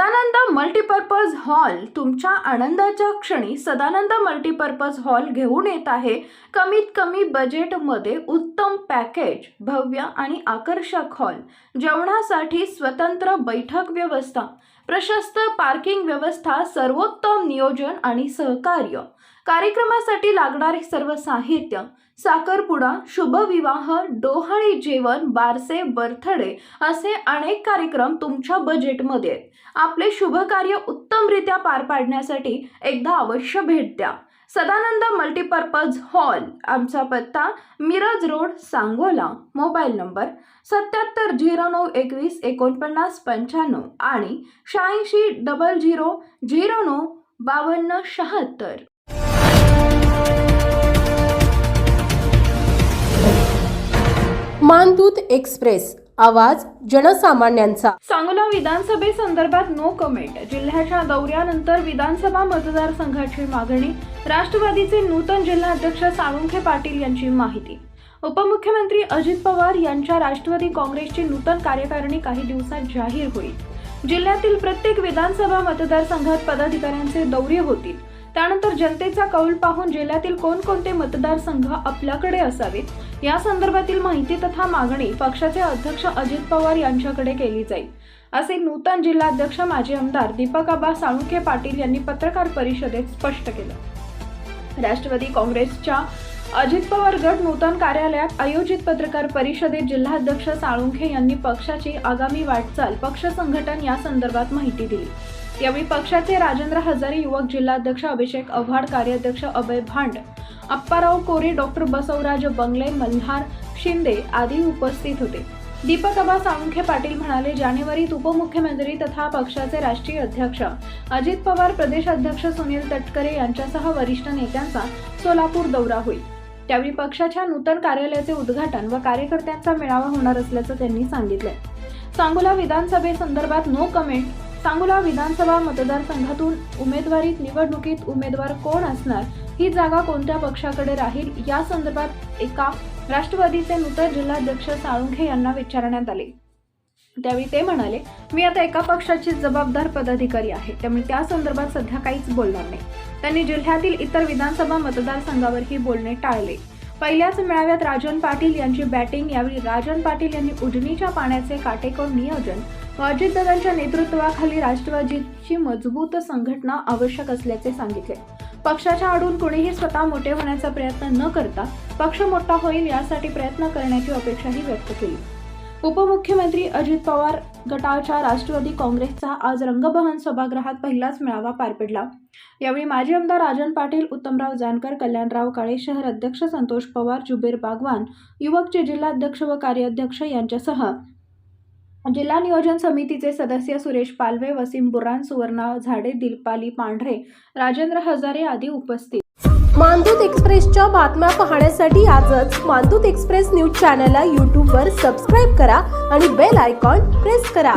Sadanand multipurpose hall तुमच्या आनंदाच्या क्षणी सदानंद मल्टीपर्पज हॉल घेऊन येत आहे. कमीत कमी बजेटमध्ये उत्तम पॅकेज भव्य आणि आकर्षक हॉल जेवणासाठी स्वतंत्र बैठक व्यवस्था प्रशस्त पार्किंग व्यवस्था सर्वोत्तम नियोजन आणि सहकार्य. कार्यक्रमासाठी लागणारे सर्व साहित्य साखरपुडा शुभविवाह डोहाळे जेवण बारसे बर्थडे असे अनेक कार्यक्रम तुमच्या बजेटमध्ये आहेत. आपले शुभ कार्य उत्तमरित्या पार पाडण्यासाठी एकदा अवश्य भेट द्या. सदानंद मल्टीपर्पज हॉल आमचा पत्ता Miraj road Sangola. Mobile number सत्याहत्तर झिरो नऊ एकवीस एकोणपन्नास पंच्याण्णव आणि शहाऐंशी डबल झिरो झिरो नऊ बावन्न शहात्तर. मानदूत एक्सप्रेस आवाज जनसामान्यांचा. सांगोला विधानसभेसंदर्भात नो कमेंट जिल्ह्याच्या दौऱ्यानंतर विधानसभा मतदारसंघाची मागणी राष्ट्रवादीचे नूतन जिल्हाध्यक्ष साळुंखे पाटील यांची माहिती. उपमुख्यमंत्री अजित पवार यांच्या राष्ट्रवादी काँग्रेसची नूतन कार्यकारिणी काही दिवसात जाहीर होईल. जिल्ह्यातील प्रत्येक विधानसभा मतदारसंघात पदाधिकाऱ्यांचे दौरे होतील. त्यानंतर जनतेचा कौल पाहून जिल्ह्यातील कोणकोणते मतदारसंघ आपल्याकडे असावेत या संदर्भातील माहिती तथा मागणी पक्षाचे अध्यक्ष अजित पवार यांच्याकडे केली जाईल. असे नूतन जिल्हाध्यक्ष माजी आमदार दीपक आबा साळुंखे पाटील यांनी पत्रकार परिषदेत स्पष्ट केलं. राष्ट्रवादी काँग्रेसच्या अजित पवार गट नूतन कार्यालयात आयोजित पत्रकार परिषदेत जिल्हाध्यक्ष साळुंखे यांनी पक्षाची आगामी वाटचाल पक्ष संघटन या संदर्भात माहिती दिली. यावेळी पक्षाचे राजेंद्र हजारे युवक जिल्हाध्यक्ष अभिषेक आव्हाड कार्याध्यक्ष अभय भांड अप्पाराव कोरे डॉक्टर बसवराज बंगले मल्हार शिंदे आदी उपस्थित होते. दीपक आबा साळुंखे पाटील म्हणाले जानेवारीत उपमुख्यमंत्री तथा पक्षाचे राष्ट्रीय अध्यक्ष अजित पवार प्रदेश अध्यक्ष सुनील तटकरे यांच्यासह वरिष्ठ नेत्यांचा सोलापूर दौरा होईल. त्यावेळी पक्षाच्या नूतन कार्यालयाचे उद्घाटन व कार्यकर्त्यांचा मेळावा होणार असल्याचं त्यांनी सांगितलंय. सांगोला विधानसभेसंदर्भात नो कमेंट सांगोला विधानसभा मतदारसंघातून उमेदवारीत निवडणुकीत उमेदवार कोण असणार? ही जागा कोणत्या पक्षाकडे राहील? या संदर्भात एका राष्ट्रवादीचे नूतन जिल्हाध्यक्ष साळुंखे यांना विचारण्यात आले. त्यावेळी ते म्हणाले मी आता एका पक्षाची जबाबदार पदाधिकारी आहे. त्यामुळे त्या संदर्भात सध्या काहीच बोलणार नाही. त्यांनी जिल्ह्यातील इतर विधानसभा मतदारसंघावरही बोलणे टाळले. पहिल्याच मेळाव्यात राजन पाटील यांची बॅटिंग यावेळी राजन पाटील यांनी उजनीच्या पाण्याचे काटेकोर नियोजन अजितदादांच्या नेतृत्वाखाली राष्ट्रवादीची मजबूत संघटना आवश्यक असल्याचे सांगितले. पक्षाच्या आडून कुणीही स्वतः मोठे होण्याचा प्रयत्न न करता पक्ष मोठा होईल यासाठी प्रयत्न करण्याची अपेक्षाही व्यक्त केली. उपमुख्यमंत्री अजित पवार गटाच्या राष्ट्रवादी काँग्रेसचा आज रंगबहन सभागृहात पहिलाच मेळावा पार पडला. यावेळी माजी आमदार राजन पाटील उत्तमराव जानकर कल्याणराव काळे शहर अध्यक्ष संतोष पवार जुबेर बागवान युवकचे जिल्हाध्यक्ष व कार्याध्यक्ष यांच्यासह जिल्हा नियोजन समितीचे सदस्य सुरेश पालवे वसीम बुरान सुवर्णा झाडे दिलपाली पांढरे राजेंद्र हजारे आदी उपस्थित. मानदूत एक्सप्रेसच्या बातम्या पाहण्यासाठी आजच मानदूत एक्सप्रेस न्यूज चॅनलला यूट्यूबवर सबस्क्राईब करा आणि बेल आयकॉन प्रेस करा.